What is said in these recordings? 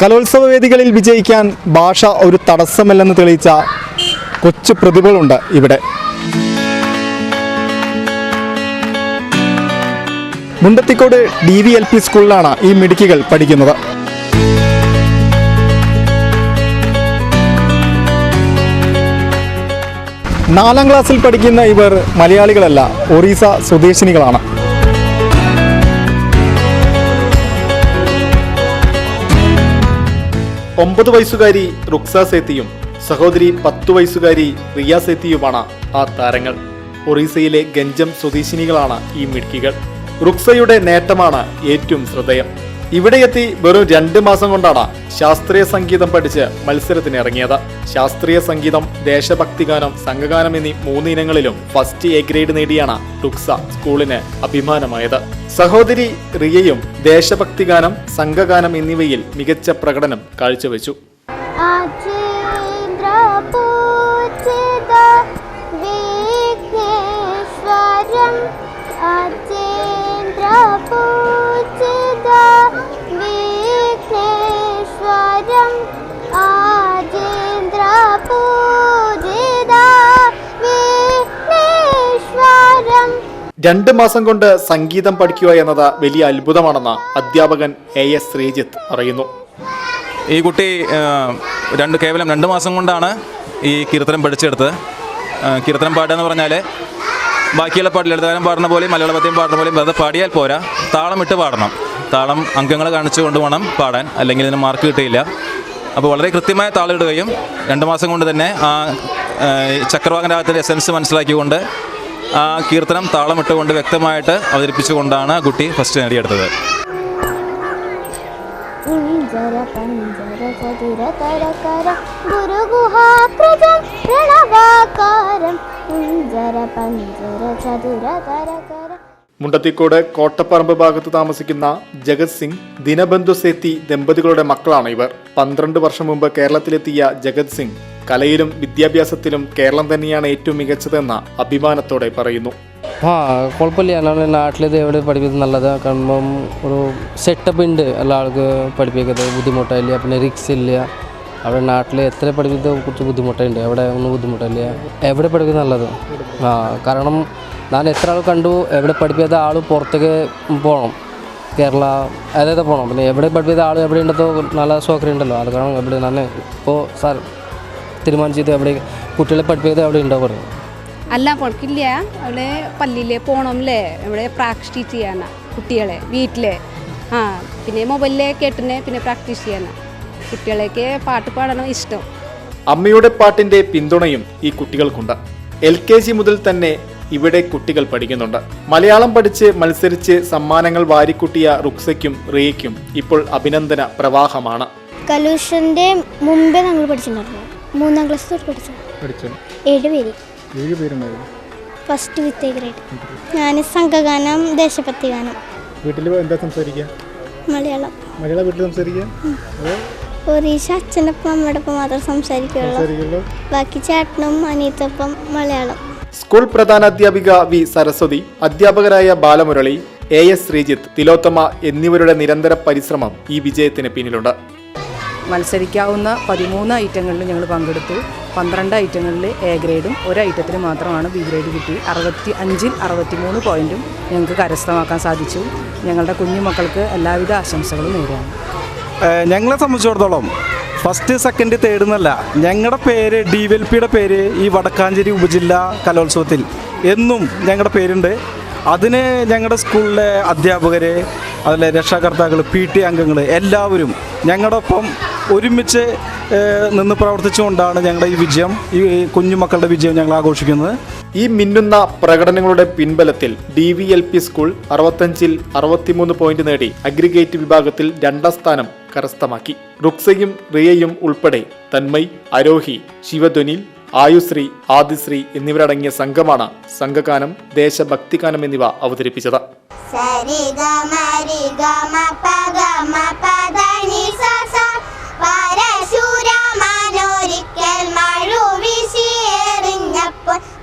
കലോത്സവ വേദികളിൽ വിജയിക്കാൻ ഭാഷ ഒരു തടസ്സമല്ലെന്ന് തെളിയിച്ച കൊച്ചു പ്രതിഭകളുണ്ട് ഇവിടെ. Mundathikode D V L P സ്കൂളിലാണ് ഈ മിടുക്കികൾ പഠിക്കുന്നത്. നാലാം ക്ലാസ്സിൽ പഠിക്കുന്ന ഇവർ മലയാളികളല്ല ഒറീസ സ്വദേശിനികളാണ്. ഒമ്പത് വയസ്സുകാരി റുക്സ സേത്തിയും സഹോദരി പത്തു വയസ്സുകാരി റിയ സേത്തിയുമാണ് ആ താരങ്ങൾ. ഒറീസയിലെ ഗഞ്ചം സ്വദേശിനികളാണ് ഈ മിടുക്കികൾ. റുക്സയുടെ നേട്ടമാണ് ഏറ്റവും ശ്രദ്ധേയം. ഇവിടെയെത്തി വെറും രണ്ട് മാസം കൊണ്ടാണ് ശാസ്ത്രീയ സംഗീതം പഠിച്ച് മത്സരത്തിന് ഇറങ്ങിയത്. ശാസ്ത്രീയ സംഗീതം ദേശഭക്തി ഗാനം സംഘഗാനം എന്നീ മൂന്ന് ഇനങ്ങളിലും ഫസ്റ്റ് എ ഗ്രേഡ് നേടിയാണ് ടുക്സ സ്കൂളിന് അഭിമാനമായത്. സഹോദരി റിയയും ദേശഭക്തി ഗാനം സംഘഗാനം എന്നിവയിൽ മികച്ച പ്രകടനം കാഴ്ചവെച്ചു. രണ്ട് മാസം കൊണ്ട് സംഗീതം പഠിക്കുക എന്നത് വലിയ അത്ഭുതമാണെന്ന് അധ്യാപകൻ എ എസ് ശ്രീജിത്ത് പറയുന്നു. ഈ കുട്ടി രണ്ട് കേവലം രണ്ട് മാസം കൊണ്ടാണ് ഈ കീർത്തനം പഠിച്ചെടുത്തത്. കീർത്തനം പാടുക എന്ന് പറഞ്ഞാൽ ബാക്കിയുള്ള പാട്ട് ലളിതഗാനം പാടുന്ന പോലെയും മലയാള പദ്യം പാടുന്ന പോലെയും വെറുതെ പാടിയാൽ പോരാ. താളം ഇട്ട് പാടണം. താളം അംഗങ്ങൾ കാണിച്ചു കൊണ്ട് വേണം പാടാൻ അല്ലെങ്കിൽ ഇതിന് മാർക്ക് കിട്ടിയില്ല. അപ്പോൾ വളരെ കൃത്യമായ താളം ഇടുകയും രണ്ട് മാസം കൊണ്ട് തന്നെ ആ ചക്രവാകൻ എസൻസ് മനസ്സിലാക്കിക്കൊണ്ട് ആ കീർത്തനം താളമിട്ടുകൊണ്ട് വ്യക്തമായിട്ട് അവതരിപ്പിച്ചുകൊണ്ടാണ് കുട്ടി ഫസ്റ്റ് നേടിയെടുത്തത് കുഞ്ചര പഞ്ചര ചതുര തരകര പഞ്ചര ചതുര മുണ്ടത്തിക്കോട് കോട്ടപ്പറമ്പ് ഭാഗത്ത് താമസിക്കുന്ന ജഗത് സിംഗ് ദിനബന്ധു സേത്തി ദമ്പതികളുടെ മക്കളാണ് ഇവർ. പന്ത്രണ്ട് വർഷം മുമ്പ് കേരളത്തിലെത്തിയ ജഗത് സിംഗ് കലയിലും വിദ്യാഭ്യാസത്തിലും കേരളം തന്നെയാണ് ഏറ്റവും മികച്ചതെന്ന അഭിമാനത്തോടെ പറയുന്നു. ആ കുഴപ്പമില്ല. നമ്മുടെ നാട്ടിലിത് എവിടെ പഠിപ്പിക്കുന്നത് നല്ലത്. കാണുമ്പം ഒരു സെറ്റപ്പ് ഉണ്ട് എല്ലാ ആൾക്ക് പഠിപ്പിക്കുന്നത്. ബുദ്ധിമുട്ടില്ല. പിന്നെ റിക്സ് ഇല്ല. അവിടെ നാട്ടിൽ എത്ര പഠിപ്പിക്കുന്നത് കുറച്ച് ബുദ്ധിമുട്ടുണ്ട്. എവിടെ ഒന്നും ബുദ്ധിമുട്ടില്ല. എവിടെ പഠിപ്പിക്കുന്നത് നല്ലത്? ആ കാരണം ഞാൻ എത്ര ആൾ കണ്ടു? എവിടെ പഠിപ്പിക്കാത്ത ആൾ പുറത്തേക്ക് പോകണം കേരള അതായത് പോകണം പിന്നെ എവിടെ പഠിപ്പിച്ച ആൾ എവിടെ ഉണ്ടോ നല്ല സൗകര്യം ഉണ്ടല്ലോ. അത് കാരണം എവിടെ ഞാൻ ഇപ്പോൾ സാർ തീരുമാനിച്ചത് എവിടെ കുട്ടികളെ പഠിപ്പിക്കാതെ എവിടെ ഉണ്ടോ പറഞ്ഞു അല്ല പുഴക്കില്ല അവിടെ പള്ളിയിലെ പോകണമല്ലേ എവിടെ പ്രാക്ടീസ് ചെയ്യാനാ കുട്ടികളെ വീട്ടിലെ. ആ പിന്നെ മൊബൈലിലെ കേട്ടിനെ പിന്നെ പ്രാക്ടീസ് ചെയ്യാനാ. കുട്ടികളേക്ക് പാട്ട് പാടണം ഇഷ്ടം. അമ്മയുടെ പാട്ടിന്റെ പിന്തുണയും ഈ കുട്ടികൾക്കുണ്ട്. എൽ കെ ജി മുതൽ തന്നെ ഇവിടെ കുട്ടികൾ പഠിക്കുന്നുണ്ട്. മലയാളം പഠിച്ച് മത്സരിച്ച് സമ്മാനങ്ങൾ വാരിക്കുട്ടിയ റുക്സയ്ക്കും റിയയ്ക്കും ഇപ്പോൾ അഭിനന്ദന പ്രവാഹമാണ്. കലൂഷന്റെ മുമ്പേ നമ്മൾ പഠിച്ചിട്ടുണ്ടായിരുന്നു. മൂന്നാം ക്ലാസ് തൊട്ട് പഠിച്ചു. പഠിച്ചു? ഏഴ് പേര്. ഏഴ് പേരുണ്ടായിരുന്നു. ഫസ്റ്റ് വിത്ത് ഗ്രേഡ് ഞാൻ സംഘഗാനം ദേശഭക്തി ഗാനം. വീട്ടിൽ എന്താ സംസാരിക്കുക മലയാളം. മലയാളം വീട്ടിൽ സംസാരിക്കുക ഒറീഷ അച്ഛനൊപ്പം ഒപ്പം മാത്രം സംസാരിക്കുള്ളൂ. ബാക്കി ചേട്ടനും അനിയത്തൊപ്പം മലയാളം. സ്കൂൾ പ്രധാനാധ്യാപിക വി സരസ്വതി അധ്യാപകരായ ബാലമുരളി എ എസ് ശ്രീജിത്ത് തിലോത്തമ എന്നിവരുടെ നിരന്തര പരിശ്രമം ഈ വിജയത്തിന് പിന്നിലുണ്ട്. മത്സരിക്കാവുന്ന പതിമൂന്ന് ഐറ്റങ്ങളിൽ ഞങ്ങൾ പങ്കെടുത്തു. പന്ത്രണ്ട് ഐറ്റങ്ങളിൽ എ ഗ്രേഡും ഒരു ഐറ്റത്തിൽ മാത്രമാണ് ബി ഗ്രേഡ് കിട്ടി. അറുപത്തി അഞ്ചിൽ അറുപത്തിമൂന്ന് പോയിന്റും ഞങ്ങൾക്ക് കരസ്ഥമാക്കാൻ സാധിച്ചു. ഞങ്ങളുടെ കുഞ്ഞു മക്കൾക്ക് എല്ലാവിധ ആശംസകളും നേരിടാം ഞങ്ങളെ സംബന്ധിച്ചിടത്തോളം ഫസ്റ്റ് സെക്കൻഡ് തേർഡ് എന്നല്ല. ഞങ്ങളുടെ പേര് ഡി എൽ പിയുടെ പേര് ഈ വടക്കാഞ്ചേരി ഉപജില്ല കലോത്സവത്തിൽ. എന്നും ഞങ്ങളുടെ പേരുണ്ട്. അതിന് ഞങ്ങളുടെ സ്കൂളിലെ അധ്യാപകർ അതിലെ രക്ഷാകർത്താക്കൾ പി ടി അംഗങ്ങൾ എല്ലാവരും ഞങ്ങളുടെ ഒപ്പം ഒരുമിച്ച് നിന്ന് പ്രവർത്തിച്ചുകൊണ്ടാണ് ഞങ്ങളുടെ ഈ വിജയം ഈ കുഞ്ഞുമക്കളുടെ വിജയം ഞങ്ങൾ ആഘോഷിക്കുന്നത്. ഈ മിന്നുന്ന പ്രകടനങ്ങളുടെ പിൻബലത്തിൽ D V L P school അറുപത്തഞ്ചിൽ അറുപത്തിമൂന്ന് പോയിന്റ് നേടി. അഗ്രിഗേറ്റ് വിഭാഗത്തിൽ രണ്ടാം സ്ഥാനം കരസ്ഥമാക്കി. റുക്സയും റിയയും ഉൾപ്പെടെ തന്മയ് അരോഹി ശിവധ്വനിൽ ആയുശ്രീ ആദിശ്രീ എന്നിവരടങ്ങിയ സംഘമാണ് സംഘഗാനം ദേശഭക്തിഗാനം എന്നിവ അവതരിപ്പിച്ചത്.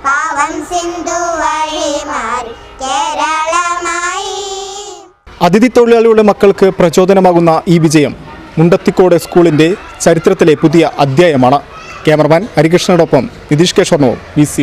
പാവം സിന്ധു വഴി മാറി കേരളമായി അതിഥി തൊഴിലാളികളുടെ മക്കൾക്ക് പ്രചോദനമാകുന്ന ഈ വിജയം മുണ്ടത്തിക്കോട് സ്കൂളിന്റെ ചരിത്രത്തിലെ പുതിയ അധ്യായമാണ്. ക്യാമറമാൻ ഹരികൃഷ്ണനോടൊപ്പം നിതീഷ് കെ. ശർമ്മവും വി സി